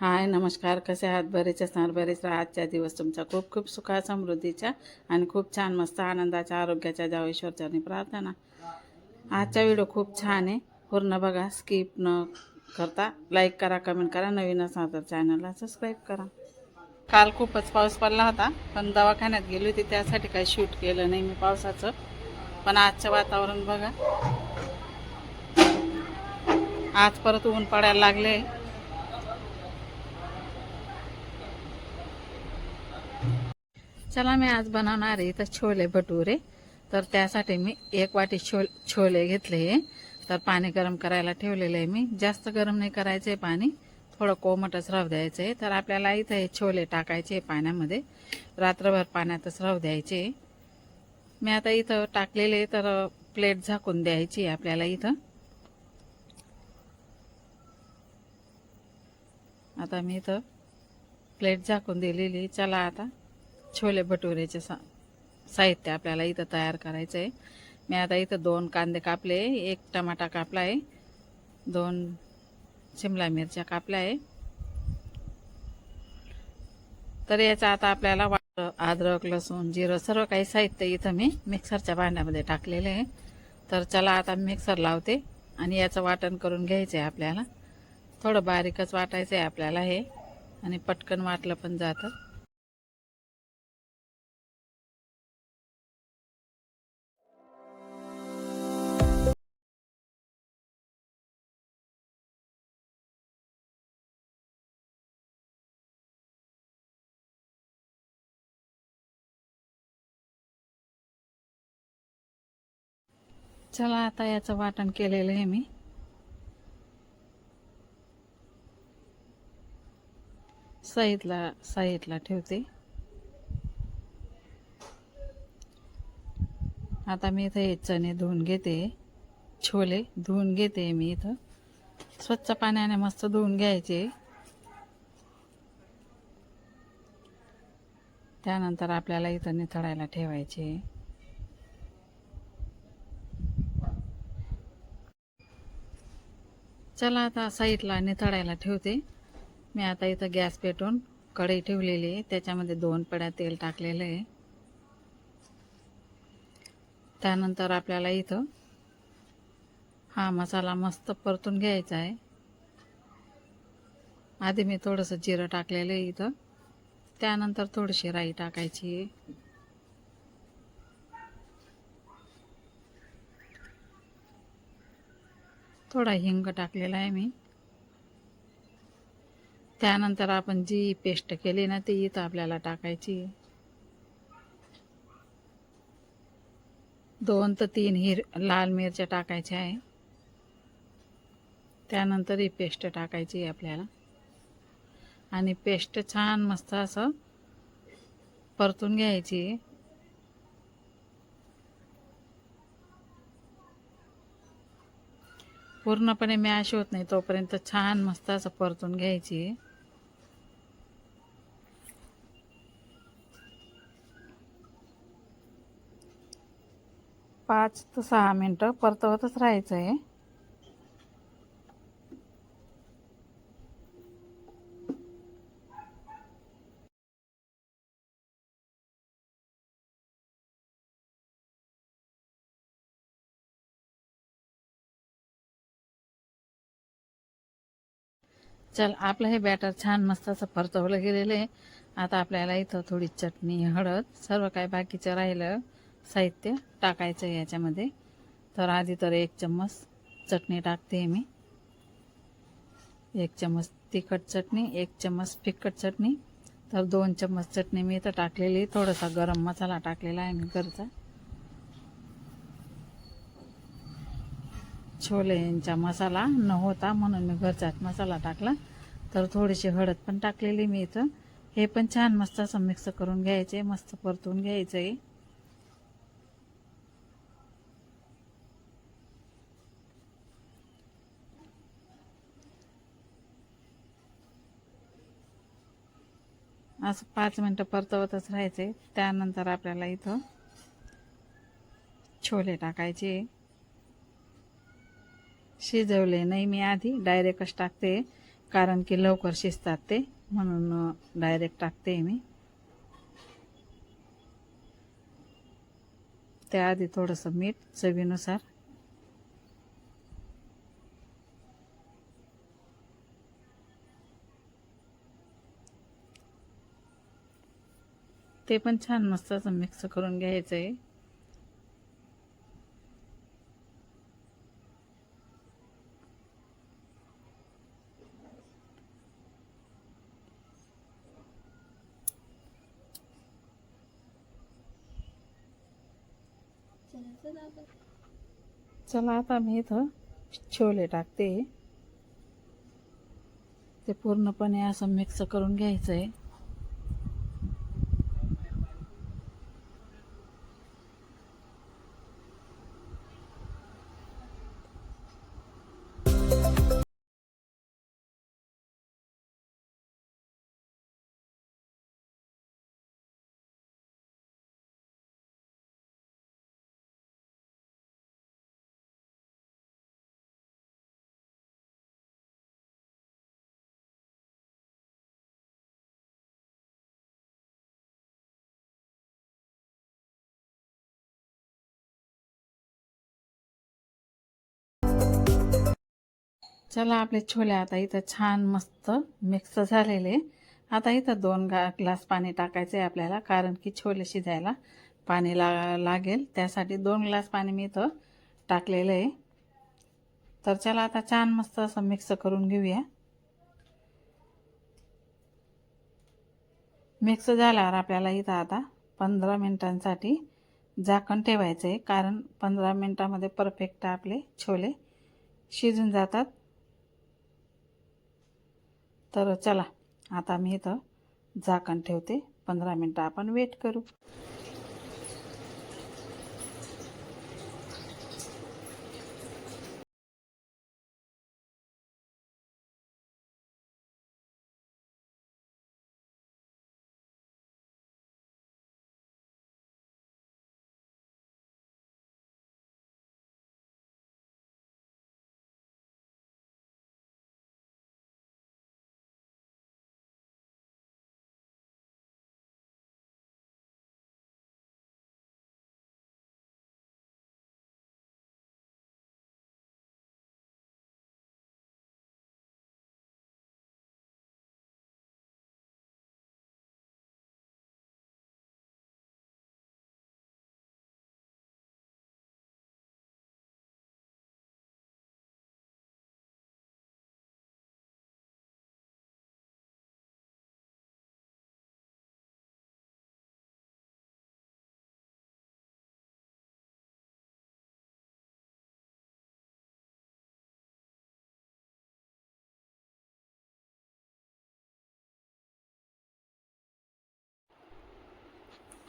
हाय नमस्कार. कसे आहात? बरेच असणार बरेच राहा आजचा दिवस तुमचा खूप खूप सुखा समृद्धीच्या आणि खूप छान मस्त आनंदाच्या आरोग्याच्या जाव ईश्वरच्यानी प्रार्थना. आजचा व्हिडिओ खूप छान आहे. पूर्ण बघा स्किप न करता लाईक करा कमेंट करा. नवीन असणार तर चॅनलला सबस्क्राईब करा. काल खूपच पाऊस पडला होता पण दवाखान्यात गेली होती त्यासाठी काही शूट केलं नाही मी पावसाचं. पण आजचं वातावरण बघा. आज परत ऊन पडायला लागले चला मी आज बनवणार आहे तर छोले भटुरे. तर त्यासाठी मी एक वाटी छो छोले घेतले तर पाणी गरम करायला ठेवलेलं आहे मी. जास्त गरम नाही करायचं आहे पाणी. थोडं कोमटच राहू द्यायचं आहे. तर आपल्याला इथं हे छोले टाकायचे पाण्यामध्ये. रात्रभर पाण्यातच राहू द्यायचे मी आता इथं टाकलेले तर प्लेट झाकून द्यायची आपल्याला इथं. आता मी इथं प्लेट झाकून दिलेली चला आता. छोले भटुरेचे सा साहित्य आपल्याला इथं तयार करायचं आहे मी आता इथं दोन कांदे कापले एक टमाटा कापला आहे दोन शिमला मिरच्या कापल्या आहे तर याचं आता आपल्याला वाट अद्रक लसूण जिरं सर्व काही साहित्य इथं मी मिक्सरच्या भांड्यामध्ये टाकलेले आहे. तर चला आता मिक्सर लावते आणि याचं वाटण करून घ्यायचं आहे आपल्याला. थोडं बारीकच वाटायचं आहे आपल्याला हे. आणि पटकन वाटलं पण जातं. चला आता याचं वाटण केलेलं आहे मी. साईडला साईडला ठेवते. आता मी इथं हे चणे धुवून घेते. छोले धुवून घेते मी इथं. स्वच्छ पाण्याने मस्त धुवून घ्यायचे. त्यानंतर आपल्याला इथं निथळायला ठेवायचे. चला आता साईडला निथळायला ठेवते. मी आता इथं गॅस पेटून कढई ठेवलेली आहे. त्याच्यामध्ये दोन पड्या तेल टाकलेलं आहे. त्यानंतर आपल्याला इथं हा मसाला मस्त परतून घ्यायचा आहे. आधी मी थोडंसं जिरं टाकलेलं आहे इथं. त्यानंतर थोडीशी राई टाकायची आहे. थोडा हिंग टाकलेला आहे मी. त्यानंतर आपण जी पेस्ट केली ना ती इथं आपल्याला टाकायची दोन तर तीन हिर लाल मिरच्या टाकायच्या आहे. त्यानंतर ही पेस्ट टाकायची आहे आपल्याला. आणि पेस्ट छान मस्त असं परतून घ्यायची पूर्णपणे मॅश होत नाही तोपर्यंत छान मस्त असं परतून घ्यायची. पाच ते सहा मिनटं परतवतच राहायचं आहे चल आपलं हे बॅटर छान मस्त असं परतवलं गेलेलं आहे. आता आपल्याला इथं थोडी चटणी हळद सर्व काय बाकीचं राहिलं. साहित्य टाकायचं याच्यामध्ये. तर आधी तर एक चम्मच चटणी टाकते मी. एक चम्मच तिखट चटणी एक चम्मच फिकट चटणी. तर दोन चम्मच चटणी मी इथं टाकलेली थोडासा गरम मसाला टाकलेला आहे मी घरचा. छोलेंचा मसाला न होता म्हणून मी घरचाच मसाला टाकला. तर थोडीशी हळद पण टाकलेली मी इथं. हे पण छान मस्त असं मिक्स करून घ्यायचे मस्त परतून घ्यायचं आहे असं पाच मिनटं परतवतच राहायचे. त्यानंतर आपल्याला इथं छोले टाकायचे. शिजवले. नाही मी आधी डायरेक्टच टाकते कारण की लवकर शिजतात ते. म्हणून डायरेक्ट टाकते मी. त्याआधी थोडंसं मीठ चवीनुसार. ते पण छान मस्त असं मिक्स करून घ्यायचं आहे चला आता मी इथं छोले टाकते. ते पूर्णपणे असं मिक्स करून घ्यायचं आहे चला आपले छोले आता इथं छान मस्त मिक्स झालेले. आता इथं दोन गा ग्लास पाणी टाकायचं आहे आपल्याला कारण की छोले शिजायला पाणी ला लागेल. त्यासाठी दोन ग्लास पाणी मी इथं टाकलेलं आहे. तर चला आता छान मस्त असं मिक्स करून घेऊया. मिक्स झाल्यावर आपल्याला इथं आता पंधरा मिनटांसाठी झाकण ठेवायचं आहे कारण पंधरा मिनटामध्ये परफेक्ट आपले छोले शिजून जातात. तर चला आता मी इथं झाकण ठेवते. पंधरा मिनटं आपण वेट करू.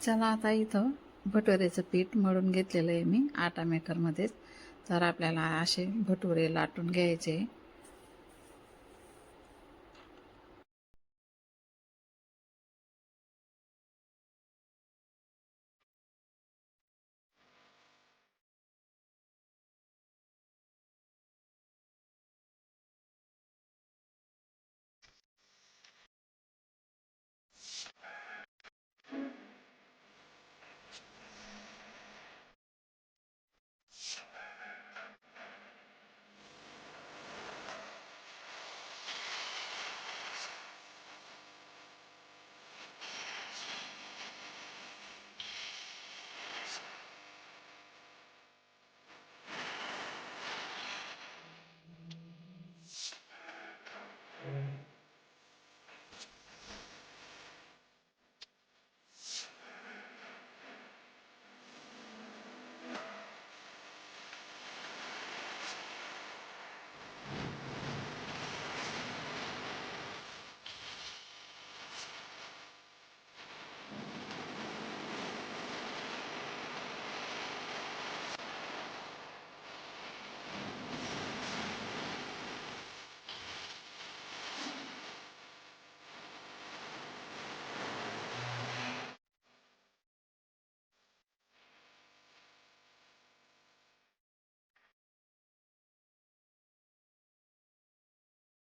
चला आता इथं भटुरेचं पीठ मळून घेतलेलं आहे मी आटा मेकरमध्येच तर आपल्याला असे भटुरे लाटून घ्यायचे.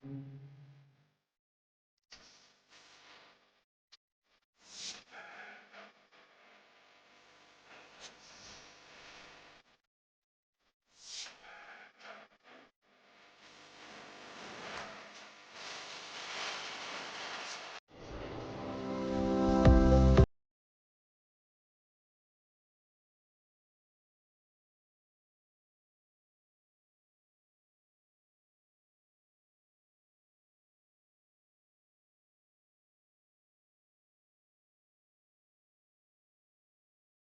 Thank mm -hmm. you.